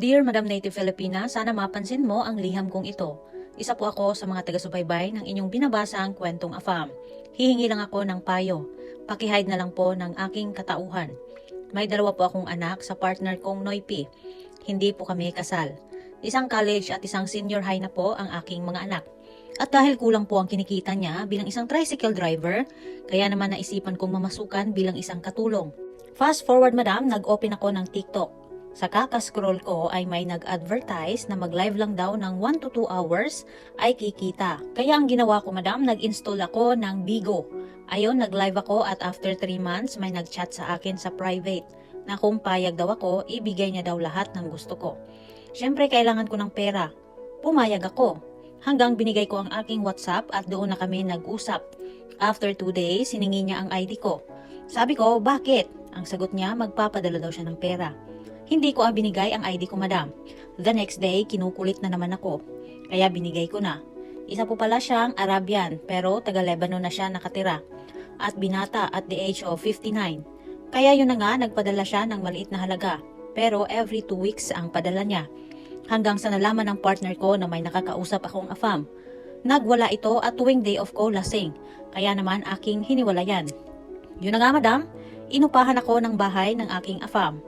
Dear Madam Native Filipina, sana mapansin mo ang liham kong ito. Isa po ako sa mga taga-subaybay ng inyong binabasang kwentong afam. Hihingi lang ako ng payo. Pakihide na lang po ng aking katauhan. May dalawa po akong anak sa partner kong Noipi. Hindi po kami kasal. Isang college at isang senior high na po ang aking mga anak. At dahil kulang po ang kinikita niya bilang isang tricycle driver, kaya naman naisipan kong mamasukan bilang isang katulong. Fast forward madam, nag-open ako ng TikTok. Sa kakascroll ko ay may nag-advertise na mag-live lang daw ng 1 to 2 hours ay kikita. Kaya ang ginawa ko madam, nag-install ako ng Bigo. Ayon, nag-live ako at after 3 months may nag-chat sa akin sa private na kung payag daw ako, ibigay niya daw lahat ng gusto ko. Siyempre, kailangan ko ng pera. Pumayag ako. Hanggang binigay ko ang aking WhatsApp at doon na kami nag-usap. After 2 days, siningi niya ang ID ko. Sabi ko, bakit? Ang sagot niya, magpapadala daw siya ng pera. Hindi ko ah binigay ang ID ko, madam. The next day, kinukulit na naman ako. Kaya binigay ko na. Isa po pala siyang Arabian, pero taga Lebanon na siya nakatira. At binata at the age of 59. Kaya yun na nga, nagpadala siya ng maliit na halaga. Pero every two weeks ang padala niya. Hanggang sa nalaman ng partner ko na may nakakausap akong afam. Nagwala ito at tuwing day off ko lasing. Kaya naman aking hiniwalayan. Yun na nga madam, inupahan ako ng bahay ng aking afam.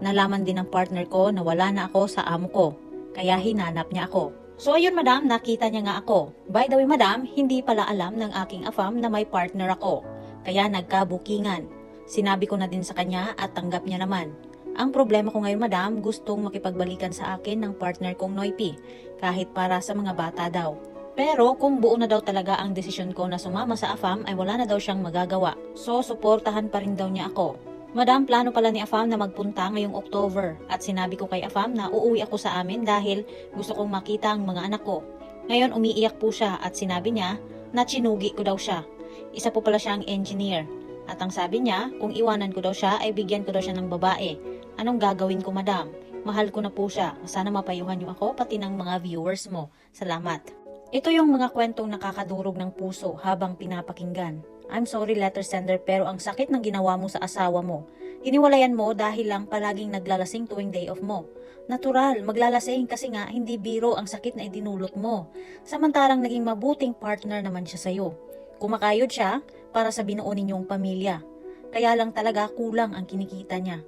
Nalaman din ng partner ko na wala na ako sa amo ko, kaya hinanap niya ako. So ayun madam, nakita niya nga ako. By the way madam, hindi pala alam ng aking afam na may partner ako, kaya nagkabukingan. Sinabi ko na din sa kanya at tanggap niya naman. Ang problema ko ngayon madam, gustong makipagbalikan sa akin ng partner kong Noipi, kahit para sa mga bata daw. Pero kung buo na daw talaga ang desisyon ko na sumama sa AFAM ay wala na daw siyang magagawa. So, suportahan pa rin daw niya ako. Madam, plano pala ni AFAM na magpunta ngayong October at sinabi ko kay AFAM na uuwi ako sa amin dahil gusto kong makita ang mga anak ko. Ngayon umiiyak po siya at sinabi niya na chinugi ko daw siya. Isa po pala siyang engineer. At ang sabi niya, kung iwanan ko daw siya ay bigyan ko daw siya ng babae. Anong gagawin ko madam? Mahal ko na po siya. Sana mapayuhan niyo ako pati ng mga viewers mo. Salamat. Ito yung mga kwentong nakakadurog ng puso habang pinapakinggan. I'm sorry letter sender pero ang sakit ng ginawa mo sa asawa mo. Hiniwalayan mo dahil lang palaging naglalasing tuwing day off mo. Natural, maglalasing kasi nga hindi biro ang sakit na idinulot mo. Samantalang naging mabuting partner naman siya sa'yo. Kumakayod siya para sa binuo ninyong pamilya. Kaya lang talaga kulang ang kinikita niya.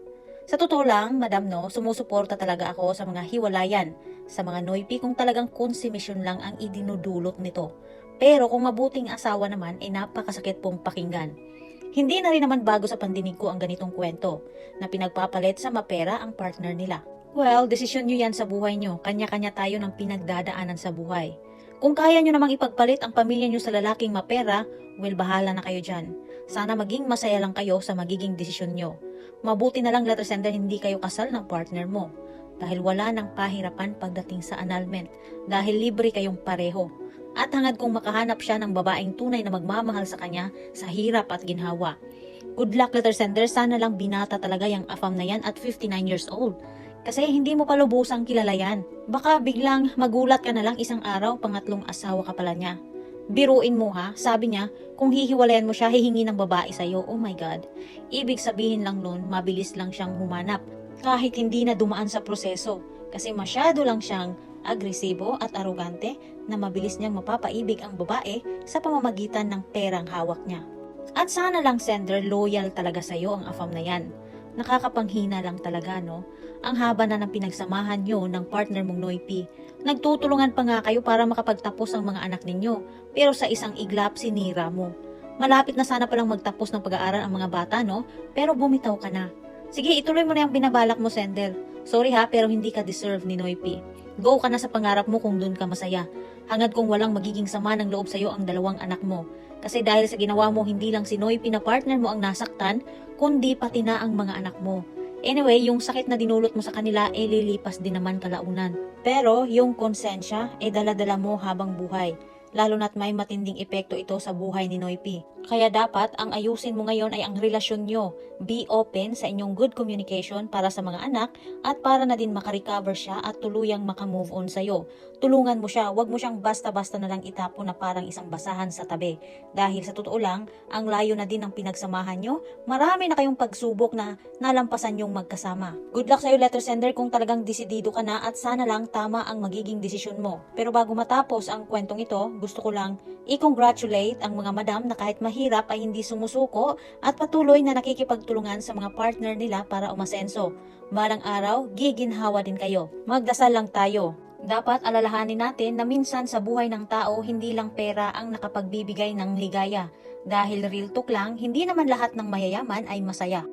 Sa totoo lang, madam no, sumusuporta talaga ako sa mga hiwalayan, sa mga noipi kung talagang konsumisyon lang ang idinudulot nito. Pero kung mabuting asawa naman ay napakasakit pong pakinggan. Hindi na rin naman bago sa pandinig ko ang ganitong kwento, na pinagpapalit sa mapera ang partner nila. Well, desisyon nyo yan sa buhay nyo. Kanya-kanya tayo ng pinagdadaanan sa buhay. Kung kaya nyo namang ipagpalit ang pamilya nyo sa lalaking mapera, well, bahala na kayo dyan. Sana maging masaya lang kayo sa magiging desisyon nyo. Mabuti na lang letter sender hindi kayo kasal ng partner mo dahil wala ng pahirapan pagdating sa annulment dahil libre kayong pareho. At hangad kung makahanap siya ng babaeng tunay na magmamahal sa kanya sa hirap at ginhawa. Good luck letter sender, sana lang binata talaga yung afam na yan at 59 years old. Kasi hindi mo pa lubusang kilala yan. Baka biglang magulat ka na lang isang araw, pangatlong asawa ka pala niya. Biruin mo ha, sabi niya, kung hihiwalayan mo siya, hihingi ng babae sa'yo. Oh my God. Ibig sabihin lang nun, mabilis lang siyang humanap. Kahit hindi na dumaan sa proseso. Kasi masyado lang siyang agresibo at arugante na mabilis niyang mapapaibig ang babae sa pamamagitan ng perang hawak niya. At sana lang sender loyal talaga sa'yo ang afam na yan. Nakakapanghina lang talaga no. Ang haba na ng pinagsamahan nyo ng partner mong Noipi. Nagtutulungan pa nga kayo para makapagtapos ang mga anak ninyo. Pero sa isang iglap sinira mo. Malapit na sana palang magtapos ng pag-aaral ang mga bata no. Pero bumitaw ka na. Sige ituloy mo na yung binabalak mo sender. Sorry ha pero hindi ka deserve ni Noipi. Go ka na sa pangarap mo kung doon ka masaya. Hangad kung walang magiging sama ng loob sa'yo ang dalawang anak mo. Kasi dahil sa ginawa mo, hindi lang si Noipi na partner mo ang nasaktan, kundi pati na ang mga anak mo. Anyway, yung sakit na dinulot mo sa kanila, eh lilipas din naman kalaunan. Pero yung konsensya, eh daladala mo habang buhay. Lalo na't may matinding epekto ito sa buhay ni Noipi. Kaya dapat ang ayusin mo ngayon ay ang relasyon nyo. Be open sa inyong good communication para sa mga anak at para na din makarecover siya at tuluyang makamove on sa'yo. Tulungan mo siya, wag mo siyang basta-basta na lang itapon na parang isang basahan sa tabi. Dahil sa totoo lang, ang layo na din ng pinagsamahan nyo, marami na kayong pagsubok na nalampasan yung magkasama. Good luck sa'yo letter sender kung talagang desidido ka na at sana lang tama ang magiging desisyon mo. Pero bago matapos ang kwentong ito, gusto ko lang i-congratulate ang mga madam na kahit mahirap ay hindi sumusuko at patuloy na nakikipagtulungan sa mga partner nila para umasenso. Balang araw, giginhawa din kayo. Magdasal lang tayo. Dapat alalahanin natin na minsan sa buhay ng tao, hindi lang pera ang nakapagbibigay ng ligaya. Dahil real talk lang, hindi naman lahat ng mayayaman ay masaya.